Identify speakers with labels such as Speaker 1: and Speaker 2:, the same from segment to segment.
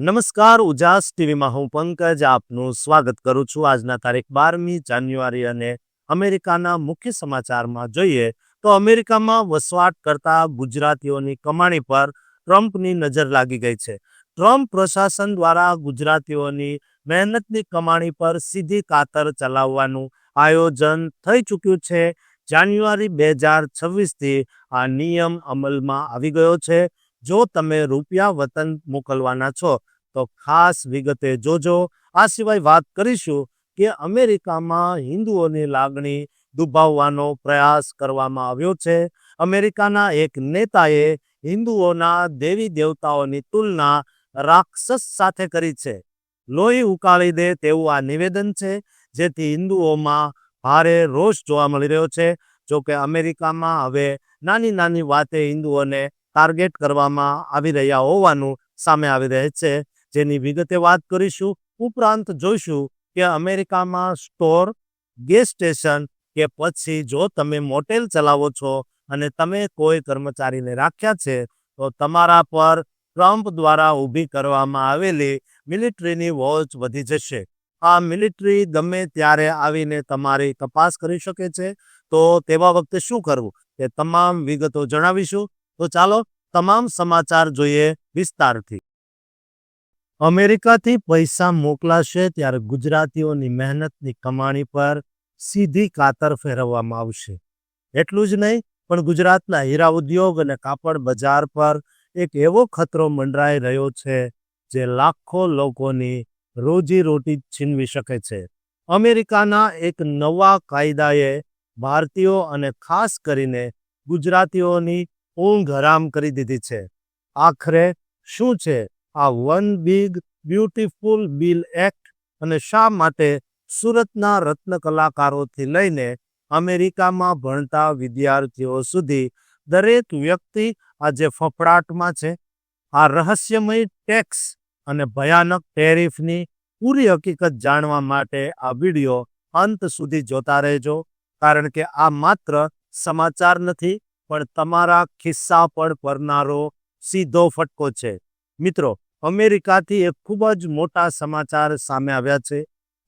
Speaker 1: નમસ્કાર, ઉજાસ ટીવીમાં હું પંકજ આપનું સ્વાગત કરું છું આજના તારીખ બારમી જાન્યુઆરી અને અમેરિકાના મુખ્ય સમાચારમાં જોઈએ તો અમેરિકામાં વસવાટ કરતા ગુજરાતીઓની કમાણી પર ટ્રમ્પની નજર લાગી ગઈ છે. ટ્રમ્પ પ્રશાસન દ્વારા ગુજરાતીઓની મહેનતની કમાણી પર સીધી કાતર ચલાવવાનું આયોજન થઈ ચૂક્યું છે. જાન્યુઆરી બે હજાર છવ્વીસથી આ નિયમ અમલમાં આવી ગયો છે. જો તમે રૂપિયા વતન મોકલવાના છો, તો ખાસ વિગતે જોજો. આ સિવાય વાત કરીશું કે અમેરિકામાં હિન્દુઓની લાગણી દુભાવવાનો પ્રયાસ કરવામાં આવ્યો છે. અમેરિકાના એક નેતાએ હિન્દુઓના દેવી દેવતાઓની તુલના રાક્ષસ સાથે કરી છે. લોહી ઉકાળી દે તેવું આ નિવેદન છે, જેથી હિન્દુઓમાં ભારે રોષ જોવા મળી રહ્યો છે. જો કે અમેરિકામાં હવે નાની નાની વાતે હિન્દુઓને ટાર્ગેટ કરવામાં આવી રહ્યા હોવાનું સામે આવી રહે છે. જેની વિગતે વાત કરીશું, ઉપરાંત જોઈશું કે અમેરિકામાં સ્ટોર, ગેસ સ્ટેશન કે પછી જો તમે મોટેલ ચલાવો છો અને તમે કોઈ કર્મચારીને રાખ્યા છે, તો તમારા પર ટ્રમ્પ દ્વારા ઊભી કરવામાં આવેલી મિલિટરીની વોચ વધી જશે. આ મિલિટરી ગમે ત્યારે આવીને તમારી તપાસ કરી શકે છે. તો તેવા વખતે શું કરવું? તે તમામ વિગતો જણાવીશું. તો ચાલો તમામ સમાચાર જોઈએ વિસ્તારથી. અમેરિકાથી પૈસા મોકલાશે ત્યારે ગુજરાતીઓની મહેનતની કમાણી પર સીધી કાતર ફેરવવામાં આવશે. એટલું જ નહીં, પણ ગુજરાતના હીરા ઉદ્યોગ અને કાપડ બજાર પર એક એવો ખતરો મંડરાઈ રહ્યો છે જે લાખો લોકોની રોજીરોટી છીનવી શકે છે. અમેરિકાના એક નવા કાયદાએ ભારતીયો અને ખાસ કરીને ગુજરાતીઓની ઊંઘ હરામ કરી દીધી છે. આખરે શું છે? આ one big beautiful bill act અને શા માટે સુરતના રત્ન કલાકારોથી લઈને અમેરિકામાં ભણતા વિદ્યાર્થીઓ સુધી દરેક વ્યક્તિ આજે ફફડાટમાં છે? આ રહસ્યમય ટેક્સ અને ભયાનક ટેરિફની પૂરી હકીકત જાણવા માટે આ વિડિયો અંત સુધી જોતા રહેજો, કારણ કે આ માત્ર સમાચાર નથી પણ તમારા ખિસ્સા પર પડનારો સીધો ફટકો છે. મિત્રો, અમેરિકાથી એક ખૂબ જ મોટા સમાચાર સામે આવ્યા છે,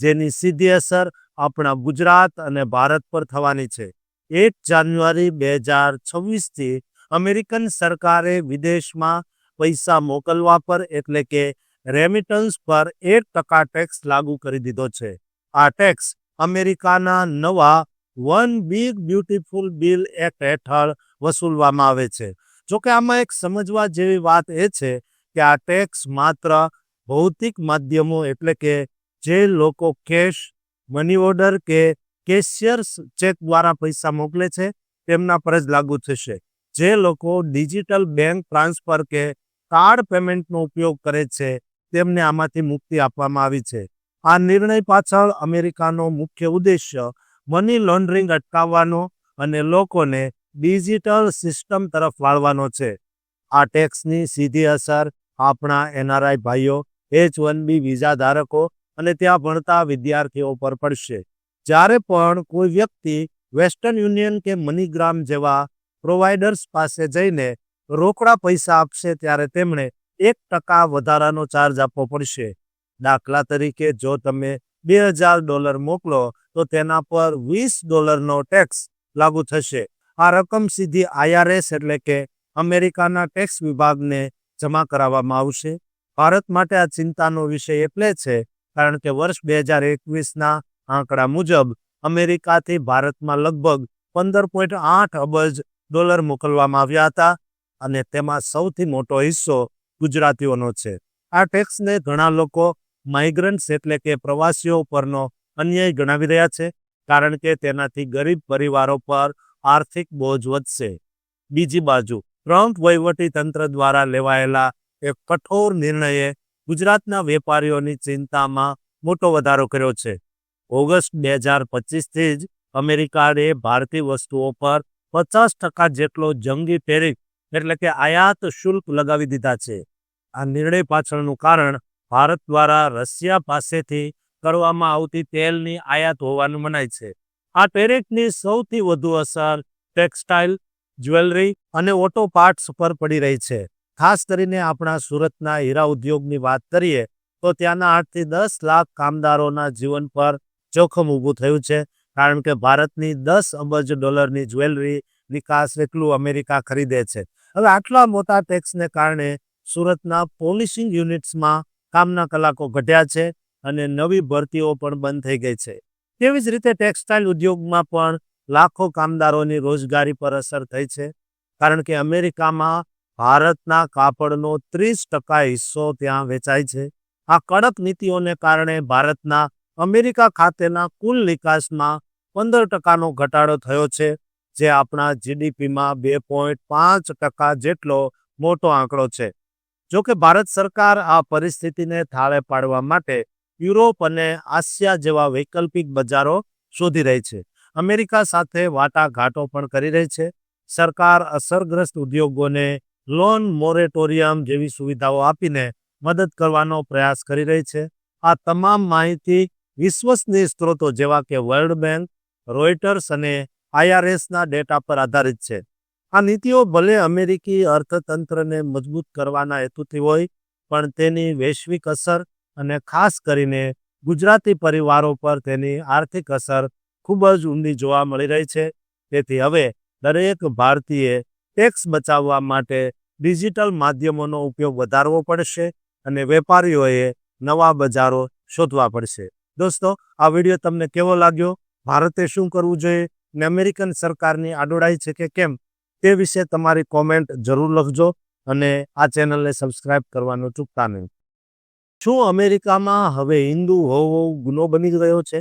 Speaker 1: જેની સીધી અસર આપણા ગુજરાત અને ભારત પર થવાની છે. એક જાન્યુઆરી બે હજાર છવ્વીસથી અમેરિકન સરકારે વિદેશમાં પૈસા મોકલવા પર, એટલે કે રેમિટન્સ પર, એક ટકા ટેક્સ લાગુ કરી દીધો છે. આ ટેક્સ અમેરિકાના નવા one big beautiful bill act હેઠળ વસૂલવામાં આવે છે. જોકે આમાં એક સમજવા જેવી વાત એ છે કે આ ટેક્સ માત્ર ભૌતિક માધ્યમો એટલે કે જે લોકો કેશ મની ઓર્ડર કે કેશિયર્સ ચેક દ્વારા પૈસા મોકલે છે, તેમના પર જ લાગુ થશે. જે લોકો ડિજિટલ બેંક ટ્રાન્સફર કે કાર્ડ પેમેન્ટનો ઉપયોગ કરે છે, તેમને આમાંથી મુક્તિ આપવામાં આવી છે. આ નિર્ણય પાછળ અમેરિકાનો મુખ્ય ઉદ્દેશ્ય મની લોન્ડરિંગ અટકાવવાનો અને લોકોને ડિજિટલ સિસ્ટમ તરફ વાળવાનો છે. આ ટેક્સની સીધી અસર આપણા એનઆરઆઈ ભાઈઓ, એચ વન બી વિઝા ધારકો અને ત્યાં ભણતા વિદ્યાર્થીઓ પર પડશે. જ્યારે પણ કોઈ વ્યક્તિ વેસ્ટર્ન યુનિયન કે મનીગ્રામ જેવા પ્રોવાઈડર્સ પાસે જઈને રોકડા પૈસા આપશે ત્યારે તેમણે એક ટકા વધારાનો ચાર્જ આપવો પડશે. દાખલા તરીકે જો તમે બે હજાર ડોલર મોકલો તો તેના પર વીસ ડોલરનો ટેક્સ લાગુ થશે. આ રકમ સીધી આઈઆરએસ એટલે કે અમેરિકાના ટેક્સ વિભાગને જમા કરાવવામાં આવશે. ભારત માટે આ ચિંતાનો વિષય એટલે છે, કારણ કે વર્ષ બે હજાર એકવીસના આંકડા મુજબ અમેરિકાથી ભારતમાં લગભગ પંદર પોઈન્ટ આઠ અબજ ડોલર મોકલવામાં આવ્યા હતા અને તેમાં સૌથી મોટો હિસ્સો ગુજરાતીઓનો છે. આ ટેક્સને ઘણા લોકો માઇગ્રન્ટ્સ એટલે કે પ્રવાસીઓ પરનો અન્યાય ગણાવી રહ્યા છે, કારણ કે તેનાથી ગરીબ પરિવારો પર આર્થિક બોજ વધશે. બીજી બાજુ ટ્રમ્પ વહીવટી તંત્ર દ્વારા લેવાયેલા એક કઠોર નિર્ણયે ગુજરાતના વેપારીઓની ચિંતામાં મોટો વધારો કર્યો છે. ઓગસ્ટ બે હજાર પચીસથી જ અમેરિકાએ ભારતીય વસ્તુઓ પર પચાસ ટકા જેટલો જંગી ટેરિફ, એટલે કે આયાત શુલ્ક લગાવી દીધા છે. આ નિર્ણય પાછળનું કારણ ભારત દ્વારા રશિયા પાસેથી કરવામાં આવતી તેલની આયાત હોવાનું મનાય છે. આ ટેરેટની સૌથી વધુ અસર ટેક્સટાઇલ, જ્વેલરી અને ઓટો પાર્ટ્સ પર પડી રહી છે. ખાસ કરીને આપણા સુરતના હીરા ઉદ્યોગની વાત કરીએ, તો ત્યાંના આઠથી દસ લાખ કામદારોના જીવન પર જોખમ ઊભું થયું છે, કારણ કે ભારતની દસ અબજ ડોલરની જ્વેલરી નિકાસ એટલું અમેરિકા ખરીદે છે. હવે આટલા મોટા ટેક્સને કારણે સુરતના પોલિશિંગ યુનિટ્સમાં કામના કલાકો ઘટ્યા છે અને નવી ભરતીઓ પણ બંધ થઈ ગઈ છે. તેવી જ રીતે ટેક્સટાઇલ ઉદ્યોગમાં પણ લાખો કામદારોની રોજગારી પર અસર થઈ છે. કારણ કે અમેરિકામાં ભારતના કાપડનો ત્રીસ ટકા હિસ્સો ત્યાં વેચાય છે. આ કડક નીતિઓને કારણે ભારતના અમેરિકા ખાતેના કુલ નિકાસમાં પંદર ટકાનો ઘટાડો થયો છે, જે આપણા જીડીપીમાં બે પોઈન્ટ પાંચ ટકા જેટલો મોટો આંકડો છે. જોકે ભારત સરકાર આ પરિસ્થિતિને થાળે પાડવા માટે યુરોપ અને આસિયા જેવા વૈકલ્પિક બજારો શોધી રહી છે. અમેરિકા સાથે વાટાઘાટો પણ કરી રહી છે. સરકાર અસરગ્રસ્ત ઉદ્યોગોને લોન મોરેટોરિયમ જેવી સુવિધાઓ આપીને મદદ કરવાનો પ્રયાસ કરી રહી છે. આ તમામ માહિતી વિશ્વસનીય સ્ત્રોતો જેવા કે વર્લ્ડ બેંક રોયટર્સ અને આઈઆરએસના ડેટા પર આધારિત છે. આ નીતિઓ ભલે અમેરિકી અર્થતંત્રને મજબૂત કરવાના હેતુથી હોય, પણ તેની વૈશ્વિક અસર અને ખાસ કરીને ગુજરાતી પરિવારો પર તેની આર્થિક અસર ખૂબ જ ઊંડી જોવા મળી રહી છે. તેથી હવે દરેક ભારતીય ટેક્સ બચાવવા માટે ડિજિટલ માધ્યમોનો ઉપયોગ વધારવો પડશે અને વેપારીઓએ નવા બજારો શોધવા પડશે. દોસ્તો, આ વીડિયો તમને કેવો લાગ્યો? ભારતે શું કરવું જોઈએ? ને અમેરિકન સરકારની આડોડાઈ છે કે કેમ? તે વિશે તમારી કોમેન્ટ જરૂર લખજો અને આ ચેનલને સબસ્ક્રાઇબ કરવાનું ચૂકતા નહીં. શું અમેરિકામાં હવે હિન્દુ હોવો ગુનો બની ગયો છે?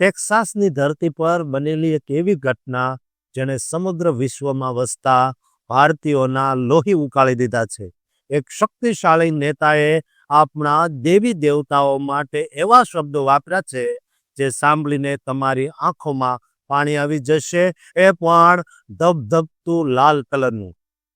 Speaker 1: ટેક્સાસની ધરતી પર બનેલી એક એવી ઘટના જેણે સમગ્ર વિશ્વમાં વસતા ભારતીયોના લોહી ઉકાળી દીધા છે. એક શક્તિશાળી નેતાએ આપણા દેવી દેવતાઓ માટે એવા શબ્દો વાપર્યા છે જે સાંભળીને તમારી આંખોમાં પાણી આવી જશે. એ પણ ધબધબતું લાલ કલરનું.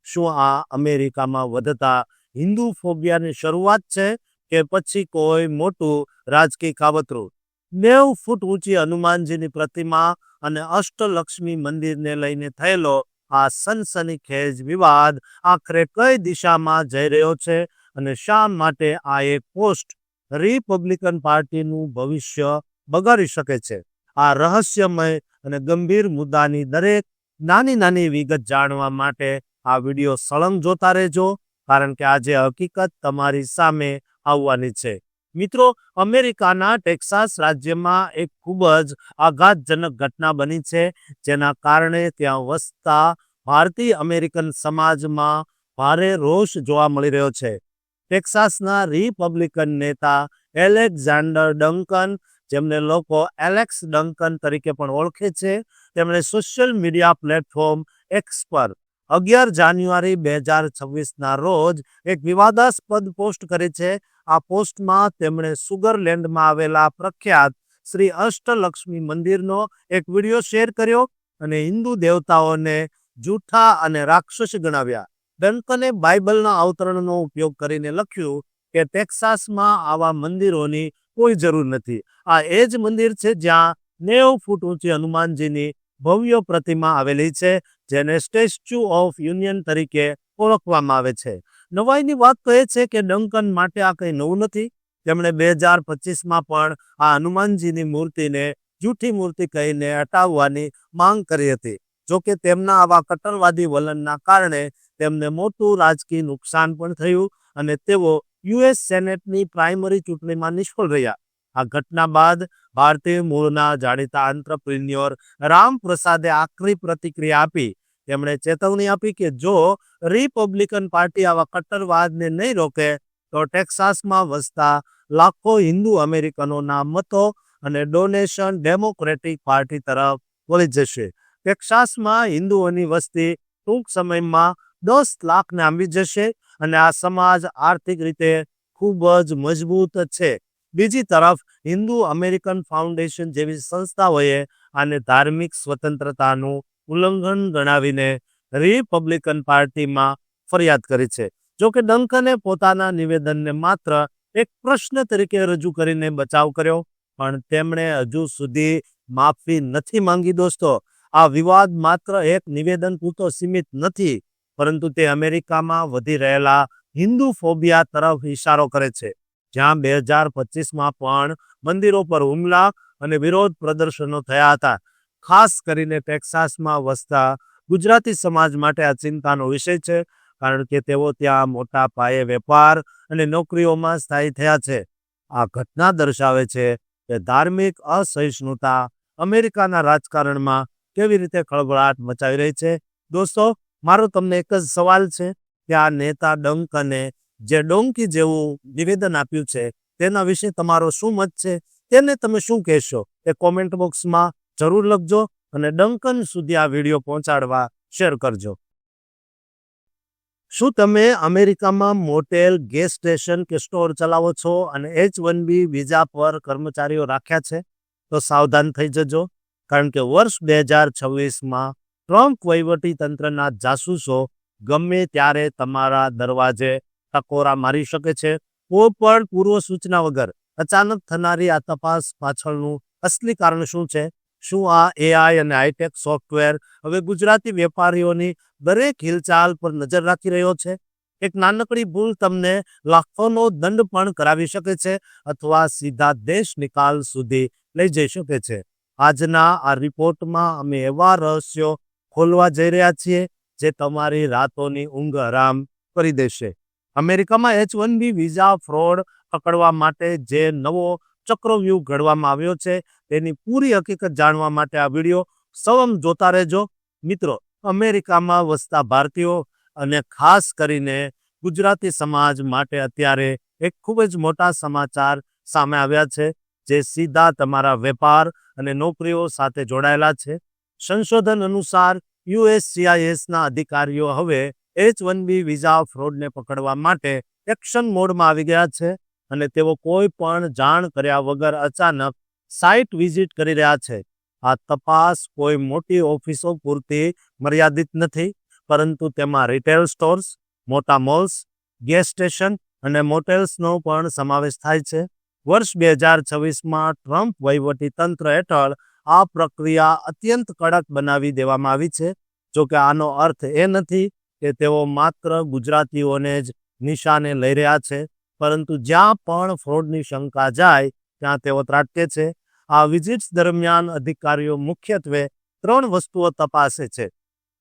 Speaker 1: શું આ અમેરિકામાં વધતા હિન્દુ ફોબિયાની શરૂઆત છે? કે પછી કોઈ મોટું રાજકીય કાવતરું. નેવ ફૂટ ઊંચી હનુમાનજીની પ્રતિમા અને અષ્ટલક્ષ્મી મંદિરને લઈને થયેલો આ સનસનીખેજ વિવાદ આખરે કઈ દિશામાં જઈ રહ્યો છે અને શા માટે આ એક પોસ્ટ રિપબ્લિકન પાર્ટીનું ભવિષ્ય બગાડી શકે છે? આ રહસ્યમય અને ગંભીર મુદ્દાની દરેક નાની નાની વિગત જાણવા માટે આ વીડિયો સળંગ જોતા રહેજો, કારણ કે આજે હકીકત તમારી સામે આવવાની છે. મિત્રો, અમેરિકાના ટેક્સાસ રાજ્યમાં એક ખૂબ જ આઘાતજનક ઘટના બની છે, જેના કારણે ત્યાં વસતા ભારતીય અમેરિકન સમાજમાં ભારે રોષ જોવા મળી રહ્યો છે. ટેક્સાસના રિપબ્લિકન નેતા એલેક્ઝાન્ડર ડંકન, જેમને લોકો એલેક્સ ડંકન તરીકે પણ ઓળખે છે, તેમણે સોશિયલ મીડિયા પ્લેટફોર્મ એક્સ પર અગિયાર જાન્યુઆરી બે હજાર છવ્વીસના રોજ એક વિવાદાસ્પદ પોસ્ટ કરી છે આ પોસ્ટમાં તેમણે સુગરલેન્ડમાં આવેલા પ્રખ્યાત શ્રી અષ્ટલક્ષ્મી મંદિરનો એક વીડિયો શેર કર્યો અને હિન્દુ દેવતાઓને જૂઠા અને રાક્ષસ ગણાવ્યા. ડંકને બાઇબલના અવતરણનો ઉપયોગ કરીને લખ્યું કે ટેક્સાસમાં આવા મંદિરોની કોઈ જરૂર નથી. આ એ જ મંદિર છે જ્યાં નેવ ફૂટ ઊંચી હનુમાનજીની ભવ્ય પ્રતિમા આવેલી છે, જેને સ્ટેચ્યુ ઓફ યુનિયન તરીકે ઓળખવામાં આવે છે. નવાઈની વાત તો છે કે ડંકન માટે આ કંઈ નવું નથી. તેમણે બે હજાર પચીસમાં પણ આ હનુમાનજીની મૂર્તિને, જૂઠી મૂર્તિ કહીને હટાવવાની માંગ કરી હતી. જોકે તેમના આવા કટ્ટરવાદી વલણના કારણે તેમને મોટું રાજકીય નુકસાન પણ થયું અને તેઓ યુએસ સેનેટની પ્રાઇમરી ચૂંટણીમાં નિષ્ફળ રહ્યા. આ ઘટના બાદ ભારતીય મૂળના જાણીતા આંતરપ્રિન્યોર રામ પ્રસાદે આકરી પ્રતિક્રિયા આપી તેમણે ચેતવણી આપી કે જો રિપબ્લિકન પાર્ટી આવા કટ્ટરવાદને નહીં રોકે, તો ટેક્સાસમાં વસતા લાખો હિન્દુ અમેરિકનોના મતો અને ડોનેશન ડેમોક્રેટિક પાર્ટી તરફ વળી જશે. ટેક્સાસમાં હિન્દુઓની વસ્તી ટૂંક સમયમાં દસ લાખને આંબી જશે અને આ સમાજ આર્થિક રીતે ખૂબ જ મજબૂત છે. બીજી તરફ, હિન્દુ અમેરિકન ફાઉન્ડેશન જેવી સંસ્થાઓએ આને ધાર્મિક સ્વતંત્રતાનું ઉલ્લંઘન ગણાવીને રિપબ્લિકન પાર્ટીમાં ફરિયાદ કરી છે. જો કે ડંકને પોતાના નિવેદનને માત્ર એક પ્રશ્ન તરીકે રજૂ કરીને બચાવ કર્યો, પણ તેમણે હજુ સુધી માફી નથી માંગી દોસ્તો. આ વિવાદ માત્ર એક નિવેદન પૂરતો સીમિત નથી, પરંતુ તે અમેરિકામાં વધી રહેલા હિન્દુ ફોબિયા તરફ ઇશારો કરે છે. જ્યાં બે હજાર પચીસમાં પણ મંદિરો પર હુમલા અને વિરોધ પ્રદર્શનો થયા હતા. ખાસ કરીને ટેક્સાસમાં વસતા ગુજરાતી સમાજ માટે આ ચિંતાનો વિષય છે, કારણ કે તેઓ ત્યાં મોટા પાયે વેપાર અને નોકરીઓમાં સ્થાયી થયા છે. આ ઘટના દર્શાવે છે કે ધાર્મિક અસહિષ્ણુતા અમેરિકાના રાજકારણમાં કેવી રીતે ખળભળાટ મચાવી રહી છે. દોસ્તો, મારો તમને એક જ સવાલ છે કે આ નેતા ડંકને જે ડોંકી જેવું નિવેદન આપ્યું છે, તેના વિશે તમારો શું મત છે? તેને તમે શું કહેશો? એ કોમેન્ટ બોક્સમાં જરૂર લખજો અને ડંકન સુધી આ વીડિયો પહોંચાડવા શેર કરજો. શું તમે અમેરિકામાં મોટેલ ગેસ સ્ટેશન કે સ્ટોર ચલાવો છો અને એચ વન બી વિઝા પર કર્મચારીઓ રાખ્યા છે? તો સાવધાન થઈ જજો, કારણ કે વર્ષ બે હજાર છવ્વીસમાં ટ્રમ્પ વહીવટી તંત્રના જાસૂસો ગમે ત્યારે તમારા દરવાજે ટકોરા મારી શકે છે. કોઈ પણ પૂર્વ સૂચના વગર અચાનક થનારી આ તપાસ પાછળનું અસલી કારણ શું છે? શું આ એઆઈ અને હાઈટેક સોફ્ટવેર હવે ગુજરાતી વેપારીઓની દરેક હિલચાલ પર નજર રાખી રહ્યો છે? એક નાનકડી ભૂલ તમને લાખોનો દંડ પણ કરાવી શકે છે અથવા સીધા દેશ નિકાલ સુધી લઈ જઈ શકે છે. આજના આ રિપોર્ટમાં અમે એવા રહસ્યો ખોલવા જઈ રહ્યા છીએ જે તમારી રાતોની ઊંઘ હરામ કરી દેશે. અમેરિકામાં H one B visa fraud પકડવા માટે જે નવો ચક્રવ્યૂહ ઘડવામાં આવ્યો છે. તેની પૂરી હકીકત જાણવા માટે આ વીડિયો સવમ જોતા રહેજો. મિત્રો, અમેરિકામાં વસતા ભારતીયો અને ખાસ કરીને ગુજરાતી સમાજ માટે અત્યારે એક ખૂબ જ મોટા સમાચાર સામે આવ્યા છે, જે સીધા તમારા વેપાર અને નોકરીઓ સાથે જોડાયેલા છે. સંશોધન અનુસાર યુએસસીઆઈએસના અધિકારીઓ હવે એચ વન બી વિઝા ફ્રોડને પકડવા માટે એક્શન મોડમાં આવી ગયા છે. અને તેઓ કોઈ પણ જાણ કર્યા વગર અચાનક સાઇટ વિઝિટ કરી રહ્યા છે. આ તપાસ કોઈ મોટી ઓફિસો પૂરતી મર્યાદિત નથી, પરંતુ તેમાં રિટેલ સ્ટોર્સ, મોટા મોલ્સ, ગેસ સ્ટેશન અને મોટેલ્સનો પણ સમાવેશ થાય છે. વર્ષ બે હજાર છવ્વીસમાં ટ્રમ્પ વહીવટી તંત્ર હેઠળ આ પ્રક્રિયા અત્યંત કડક બનાવી દેવામાં આવી છે. જો કે આનો અર્થ એ નથી કે તેઓ માત્ર ગુજરાતીઓને જ નિશાને લઈ રહ્યા છે. પરંતુ જ્યાં પણ ફ્રોડની શંકા જાય, ત્યાં તેઓ ત્રાટકે છે. આ વિઝિટ્સ દરમિયાન અધિકારીઓ મુખ્યત્વે ત્રણ વસ્તુઓ તપાસે છે.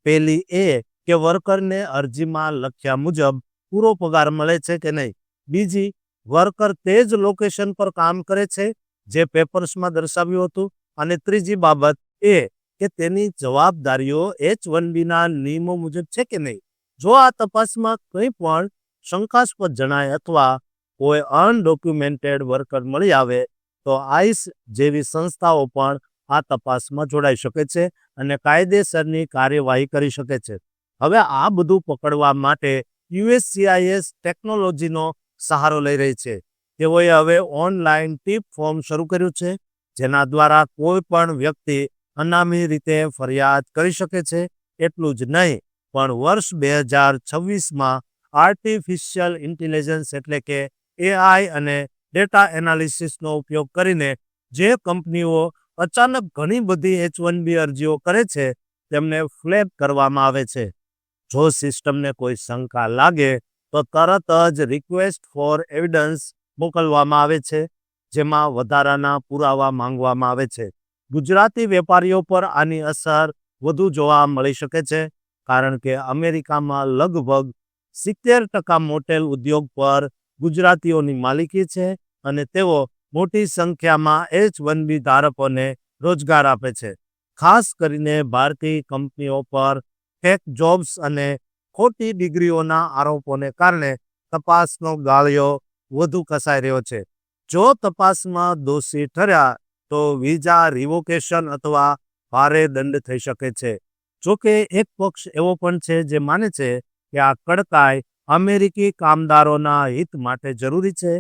Speaker 1: પહેલી એ કે વર્કરને અરજીમાં લખ્યા મુજબ પૂરો પગાર મળે છે કે નહીં. બીજી, વર્કર તે જ લોકેશન પર કામ કરે છે જે પેપર્સમાં દર્શાવ્યું હતું. અને ત્રીજી બાબત એ કે તેની જવાબદારીઓ એચ વન બીના નિયમો મુજબ છે કે નહીં. જો આ તપાસમાં કંઈ પણ શંકાસ્પદ જણાય અથવા કોઈ અનડોક્યુમેન્ટેડ વર્કર મળી આવે, તો આઈસ જેવી સંસ્થાઓ પણ આ તપાસમાં જોડાઈ શકે છે અને કાયદેસરની કાર્યવાહી કરી શકે છે. હવે આ બધું પકડવા માટે યુએસસીઆઈએસ ટેકનોલોજીનો સહારો લઈ રહી છે. તેઓએ હવે ઓનલાઈન ટીપ ફોર્મ શરૂ કર્યું છે, જેના દ્વારા કોઈ પણ વ્યક્તિ અનામી રીતે ફરિયાદ કરી શકે છે, એટલું જ નહીં, પણ વર્ષ બે હજાર છવ્વીસમાં આર્ટિફિશિયલ ઇન્ટેલિજન્સ એટલે કે એઆઈ અને ડેટા એનાલિસિસનો ઉપયોગ કરીને જે કંપનીઓ અચાનક ઘણી બધી એચ વન બી અરજીઓ કરે છે, તેમને ફ્લેગ કરવામાં આવે છે. જો સિસ્ટમને કોઈ શંકા લાગે, તો તરત જ રિક્વેસ્ટ ફોર એવિડન્સ મોકલવામાં આવે છે, જેમાં વધારાના પુરાવા માંગવામાં આવે છે. ગુજરાતી વેપારીઓ પર આની અસર વધુ જોવા મળી શકે છે, કારણ કે અમેરિકામાં લગભગ સિત્તેર ટકા મોટેલ ઉદ્યોગ પર ગુજરાતીઓની માલિકી છે અને તેઓ મોટી સંખ્યામાં એચ વન બી ધારકોને રોજગાર આપે છે. ખાસ કરીને ભારતીય કંપનીઓ પર ટેક જોબ્સ અને ખોટી ડિગ્રીઓના આરોપોને કારણે તપાસનો ગાળિયો વધુ કસાઈ રહ્યો છે. જો તપાસમાં દોષી ઠર્યા તો વિઝા રિવોકેશન અથવા ભારે દંડ થઈ શકે છે. જોકે એક પક્ષ એવો પણ છે જે માને છે કે આ કડકાઈ અમેરિકી કામદારોના હિત માટે જરૂરી છે.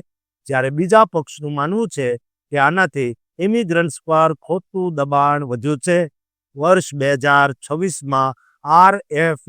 Speaker 1: જ્યારે બીજા પક્ષનું માનવું છે કે આનાથી ઇમિગ્રન્ટ્સ પર ખોટું દબાણ વધ્યું છે. વર્ષ બે હજાર છવ્વીસમાં આર એફ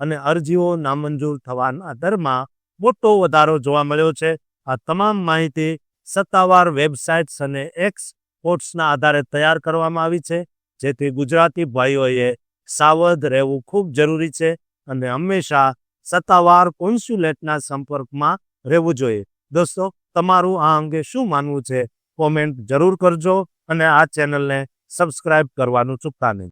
Speaker 1: અને અરજીઓ નામંજૂર થવાના દરમાં મોટો વધારો જોવા મળ્યો છે. આ તમામ માહિતી સત્તાવાર વેબસાઇટ્સ અને એક્સ પોર્ટ્સના આધારે તૈયાર કરવામાં આવી છે. જેથી ગુજરાતી ભાઈઓએ સાવધ રહેવું ખૂબ જરૂરી છે અને હંમેશા સત્તાવાર કોન્સ્યુલેટના સંપર્કમાં રહેવું જોઈએ. દોસ્તો, તમારું આ અંગે શું માનવું છે? કોમેન્ટ જરૂર કરજો અને આ ચેનલને સબસ્ક્રાઇબ કરવાનું ચૂકતા નહીં.